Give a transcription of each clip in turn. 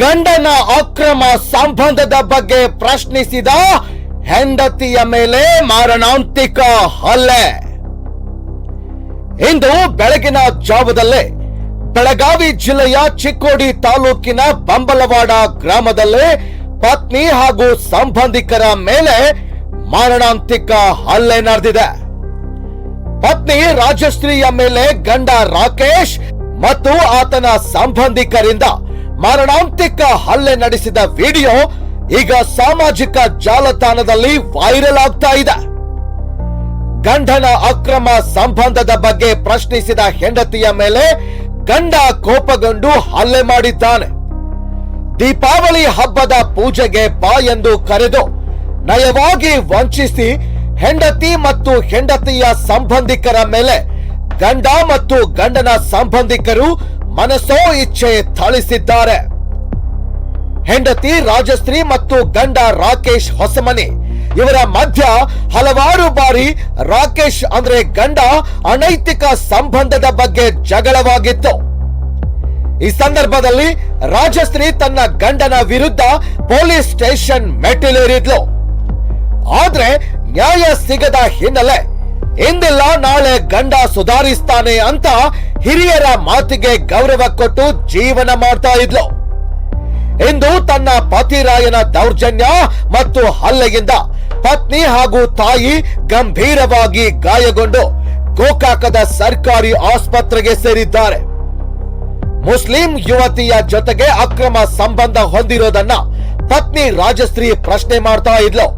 ಗಂಡನ ಅಕ್ರಮ ಸಂಬಂಧದ ಬಗ್ಗೆ ಪ್ರಶ್ನಿಸಿದ ಹೆಂಡತಿಯ ಮೇಲೆ ಮಾರಣಾಂತಿಕ ಹಲ್ಲೆ. ಇಂದು ಬೆಳಗಿನ ಜಾವದಲ್ಲೇ ಬೆಳಗಾವಿ ಜಿಲ್ಲೆಯ ಚಿಕ್ಕೋಡಿ ತಾಲೂಕಿನ ಬಂಬಲವಾಡ ಗ್ರಾಮದಲ್ಲಿ ಪತ್ನಿ ಹಾಗೂ ಸಂಬಂಧಿಕರ ಮೇಲೆ ಮಾರಣಾಂತಿಕ ಹಲ್ಲೆ ನಡೆದಿದೆ. ಪತ್ನಿ ರಾಜಶ್ರೀಯ ಮೇಲೆ ಗಂಡ ರಾಕೇಶ್ ಮತ್ತು ಆತನ ಸಂಬಂಧಿಕರಿಂದ ಮಾರಣಾಂತಿಕ ಹಲ್ಲೆ ನಡೆಸಿದ ವಿಡಿಯೋ ಈಗ ಸಾಮಾಜಿಕ ಜಾಲತಾಣದಲ್ಲಿ ವೈರಲ್ ಆಗ್ತಾ ಇದೆ. ಗಂಡನ ಅಕ್ರಮ ಸಂಬಂಧದ ಬಗ್ಗೆ ಪ್ರಶ್ನಿಸಿದ ಹೆಂಡತಿಯ ಮೇಲೆ ಗಂಡ ಕೋಪಗೊಂಡು ಹಲ್ಲೆ ಮಾಡಿದ್ದಾನೆ. ದೀಪಾವಳಿ ಹಬ್ಬದ ಪೂಜೆಗೆ ಬಾ ಎಂದು ಕರೆದು ನಯವಾಗಿ ವಂಚಿಸಿ ಹೆಂಡತಿ ಮತ್ತು ಹೆಂಡತಿಯ ಸಂಬಂಧಿಕರ ಮೇಲೆ ಗಂಡ ಮತ್ತು ಗಂಡನ ಸಂಬಂಧಿಕರು ಮನಸೋ ಇಚ್ಛೆ ಥಳಿಸಿದ್ದಾರೆ. ಹೆಂಡತಿ ರಾಜಶ್ರೀ ಮತ್ತು ಗಂಡ ರಾಕೇಶ್ ಹೊಸಮನಿ. ಇವರ ಮಧ್ಯ ಹಲವಾರು ಬಾರಿ ರಾಕೇಶ್ ಅಂದ್ರೆ ಗಂಡ ಅನೈತಿಕ ಸಂಬಂಧದ ಬಗ್ಗೆ ಜಗಳವಾಗಿತ್ತು. ಈ ಸಂದರ್ಭದಲ್ಲಿ ರಾಜಶ್ರೀ ತನ್ನ ಗಂಡನ ವಿರುದ್ಧ ಪೊಲೀಸ್ ಸ್ಟೇಷನ್ ಮೆಟ್ಟಿಲೇರಿದ್ಲು. ಆದ್ರೆ ನ್ಯಾಯ ಸಿಗದ ಹಿನ್ನೆಲೆ, ಇಂದಿಲ್ಲ ನಾಳೆ ಗಂಡ ಸುಧಾರಿಸ್ತಾನೆ ಅಂತ ಹಿರಿಯರ ಮಾತಿಗೆ ಗೌರವ ಕೊಟ್ಟು ಜೀವನ ಮಾಡ್ತಾ ಇದ್ಲು. ಇಂದು ತನ್ನ ಪತಿರಾಯನ ದೌರ್ಜನ್ಯ ಮತ್ತು ಹಲ್ಲೆಯಿಂದ ಪತ್ನಿ ಹಾಗೂ ತಾಯಿ ಗಂಭೀರವಾಗಿ ಗಾಯಗೊಂಡು ಗೋಕಾಕದ ಸರ್ಕಾರಿ ಆಸ್ಪತ್ರೆಗೆ ಸೇರಿದ್ದಾರೆ. ಮುಸ್ಲಿಂ ಯುವತಿಯ ಜೊತೆಗೆ ಅಕ್ರಮ ಸಂಬಂಧ ಹೊಂದಿರೋದನ್ನ ಪತ್ನಿ ರಾಜಶ್ರೀ ಪ್ರಶ್ನೆ ಮಾಡ್ತಾ ಇದ್ಲು.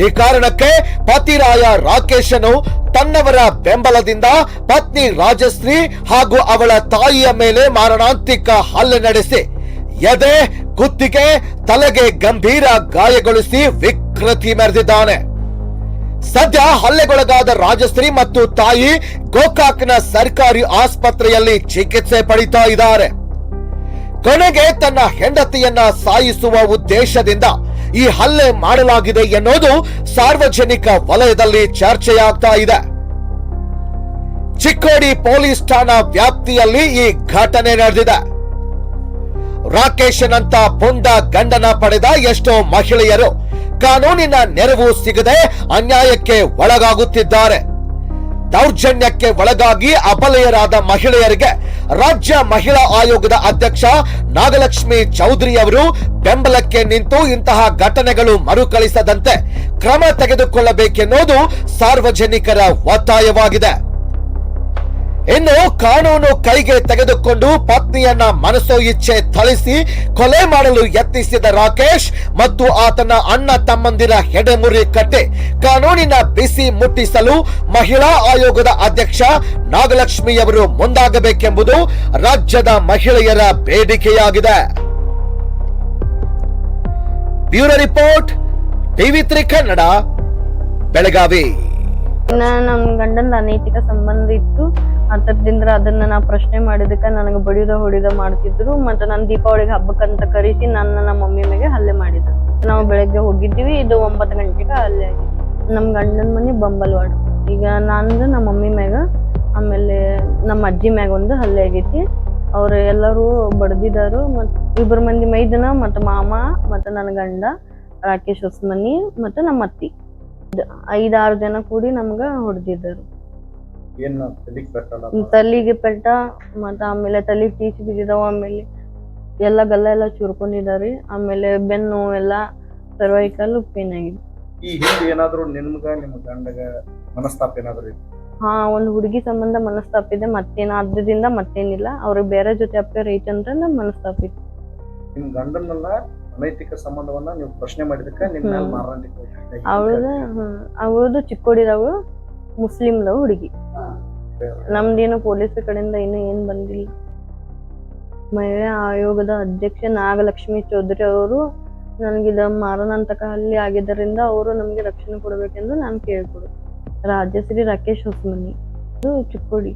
ಈ ಕಾರಣಕ್ಕೆ ಪತಿರಾಯ ರಾಕೇಶನು ತನ್ನವರ ಬೆಂಬಲದಿಂದ ಪತ್ನಿ ರಾಜಶ್ರೀ ಹಾಗೂ ಅವಳ ತಾಯಿಯ ಮೇಲೆ ಮಾರಣಾಂತಿಕ ಹಲ್ಲೆ ನಡೆಸಿ, ಎದೆ ಕುತ್ತಿಗೆ ತಲೆಗೆ ಗಂಭೀರ ಗಾಯಗೊಳಿಸಿ ವಿಕೃತಿ ಮೆರೆದಿದ್ದಾನೆ. ಸದ್ಯ ಹಲ್ಲೆಗೊಳಗಾದ ರಾಜಶ್ರೀ ಮತ್ತು ತಾಯಿ ಗೋಕಾಕ್ನ ಸರ್ಕಾರಿ ಆಸ್ಪತ್ರೆಯಲ್ಲಿ ಚಿಕಿತ್ಸೆ ಪಡಿತಾ ಇದ್ದಾರೆ. ಕೊನೆಗೆ ತನ್ನ ಹೆಂಡತಿಯನ್ನ ಸಾಯಿಸುವ ಉದ್ದೇಶದಿಂದ ಈ ಹಲ್ಲೆ ಮಾಡಲಾಗಿದೆ ಎನ್ನುವುದು ಸಾರ್ವಜನಿಕ ವಲಯದಲ್ಲಿ ಚರ್ಚೆಯಾಗ್ತಾ ಇದೆ. ಚಿಕ್ಕೋಡಿ ಪೊಲೀಸ್ ಠಾಣಾ ವ್ಯಾಪ್ತಿಯಲ್ಲಿ ಈ ಘಟನೆ ನಡೆದಿದೆ. ರಾಕೇಶನಂತ ಪುಂಡ ಗಂಡನ ಪಡೆದ ಎಷ್ಟೋ ಮಹಿಳೆಯರು ಕಾನೂನಿನ ನೆರವು ಸಿಗದೆ ಅನ್ಯಾಯಕ್ಕೆ ಒಳಗಾಗುತ್ತಿದ್ದಾರೆ. ದೌರ್ಜನ್ಯಕ್ಕೆ ಒಳಗಾಗಿ ಅಬಲೆಯರಾದ ಮಹಿಳೆಯರಿಗೆ ರಾಜ್ಯ ಮಹಿಳಾ ಆಯೋಗದ ಅಧ್ಯಕ್ಷ ನಾಗಲಕ್ಷ್ಮಿ ಚೌಧರಿ ಅವರು ಬೆಂಬಲಕ್ಕೆ ನಿಂತು ಇಂತಹ ಘಟನೆಗಳು ಮರುಕಳಿಸದಂತೆ ಕ್ರಮ ತೆಗೆದುಕೊಳ್ಳಬೇಕೆನ್ನುವುದು ಸಾರ್ವಜನಿಕರ ಒತ್ತಾಯವಾಗಿದೆ. ಇನ್ನು ಕಾನೂನು ಕೈಗೆ ತೆಗೆದುಕೊಂಡು ಪತ್ನಿಯನ್ನ ಮನಸ್ಸೋ ಇಚ್ಛೆ ಥಳಿಸಿ ಕೊಲೆ ಮಾಡಲು ಯತ್ನಿಸಿದ ರಾಕೇಶ್ ಮತ್ತು ಆತನ ಅಣ್ಣ ತಮ್ಮಂದಿರ ಹೆಡೆಮುರಿ ಕಟ್ಟೆ. ಕಾನೂನಿನ ಬಿಸಿ ಮುಟ್ಟಿಸಲು ಮಹಿಳಾ ಆಯೋಗದ ಅಧ್ಯಕ್ಷ ನಾಗಲಕ್ಷ್ಮಿಯವರು ಮುಂದಾಗಬೇಕೆಂಬುದು ರಾಜ್ಯದ ಮಹಿಳೆಯರ ಬೇಡಿಕೆಯಾಗಿದೆ. Bureau report, TV three Kannada, Belagavi. ಇನ್ನ ನಮ್ ಗಂಡನ ಅನೈತಿಕ ಸಂಬಂಧ ಇತ್ತು. ಅಂತದ್ರಿಂದ ಅದನ್ನ ನಾ ಪ್ರಶ್ನೆ ಮಾಡಿದಕ್ಕ ನನಗೆ ಬಡಿದ ಹೊಡಿದ ಮಾಡ್ತಿದ್ರು, ಮತ್ತೆ ನನ್ ದೀಪಾವಳಿಗೆ ಹಬ್ಬಕ್ಕಂತ ಕರೆಸಿ ನನ್ನ ನಮ್ಮ ಮಮ್ಮಿ ಮೇಲೆ ಹಲ್ಲೆ ಮಾಡಿದ್ರು. ನಾವು ಬೆಳಗ್ಗೆ ಹೋಗಿದ್ದೀವಿ, ಇದು ಒಂಬತ್ತು ಗಂಟೆಗೆ ಹಲ್ಲೆ ಆಗಿತ್ತು ನಮ್ ಗಂಡನ ಮನೆ ಬಂಬಲ್ವಾಡ ಈಗ ನಂದು ನಮ್ಮ ಮಮ್ಮಿ ಮ್ಯಾಗ, ಆಮೇಲೆ ನಮ್ಮ ಅಜ್ಜಿ ಮ್ಯಾಗ ಒಂದು ಹಲ್ಲೆ ಆಗೈತಿ. ಅವ್ರ ಎಲ್ಲರೂ ಬಡ್ದಿದಾರು ಮತ್ ಇಬ್ಬರ ಮಂದಿ ಮೈದನ, ಮತ್ತು ಮಾಮ, ಮತ್ತು ನನ್ನ ಗಂಡ, ರಾಕೇಶ್ ಹೊಸ್ಮನಿ, ಮತ್ತು ನಮ್ಮ ಅತ್ತಿ ಐದಾರು ಜನ ಕೂಡಿ ನಮ್ಗ ಹೊಡೆದಿದ್ದರು. ಏನ್ ತಲಿಗ್ ಪೆಟ್ಟಲ್ಲ ತಲಿಗೆ ಪೆಟ್ಟ ಮತ್ತ ಆಮೇಲೆ ತಲಿಗೆ ಟೀಚ್ ಬಿದ್ದಿದಾವ ಆಮೇಲೆ ಎಲ್ಲ ಗಲ್ಲ ಎಲ್ಲ ಚುರ್ಕೊಂಡಿದಾರಿ ಆಮೇಲೆ ಬೆನ್ನು ಎಲ್ಲ ಸರ್ವೈಕಲ್ ಪೇನ್ ಆಗಿದೆ. ಈ ಹಿಂದೆ ಏನಾದ್ರು ನಿಮ್ಗ ನಿಮ್ಮ ಗಂಡಗ ಮನಸ್ತಾಪ ಏನಾದ್ರು ಇತ್ತು? ಹಾ ಒಂದ್ ಹುಡುಗಿ ಸಂಬಂಧ ಮನಸ್ತಾಪ ಇದೆ ಮತ್ತೇನ ಅದ್ರದಿಂದ ಮತ್ತೇನಿಲ್ಲ ಅವ್ರಿಗೆ ಬೇರೆ ಜೊತೆ ಅಪ್ಪೇರ್ ಐತೆ ಅಂತ ಮನಸ್ತಾಪ ಇತ್ತು ನಿಮ್ ಗಂಡನನ್ನ ಅನೈತಿಕ ಸಂಬಂಧವನ್ನ ನೀವು ಪ್ರಶ್ನೆ ಮಾಡಿದಕ್ಕ ನಿಮ್ಮ ಮೇಲೆ. ಮಾರಣಾಂತಿಕ ಅವಳದ ಅವಳದು ಚಿಕ್ಕೋಡಿದವಳು ಮುಸ್ಲಿಮ್ದವ ಹುಡುಗಿ. ನಮ್ದೇನು ಪೊಲೀಸ್ ಕಡೆಯಿಂದ ಇನ್ನೂ ಏನ್ ಬಂದಿಲ್ಲ. ಮಹಿಳಾ ಆಯೋಗದ ಅಧ್ಯಕ್ಷ ನಾಗಲಕ್ಷ್ಮಿ ಚೌಧರಿ ಅವರು ನನಗಿದ ಮಾರಣಾಂತಕ ಹಳ್ಳಿ ಆಗಿದ್ದರಿಂದ ಅವರು ನಮಗೆ ರಕ್ಷಣೆ ಕೊಡಬೇಕೆಂದು ನಾನು ಕೇಳ್ಕೊಡು. ರಾಜಶ್ರೀ ರಾಕೇಶ್ ಹೊಸಮನಿ. ಚಿಕ್ಕೋಡಿ.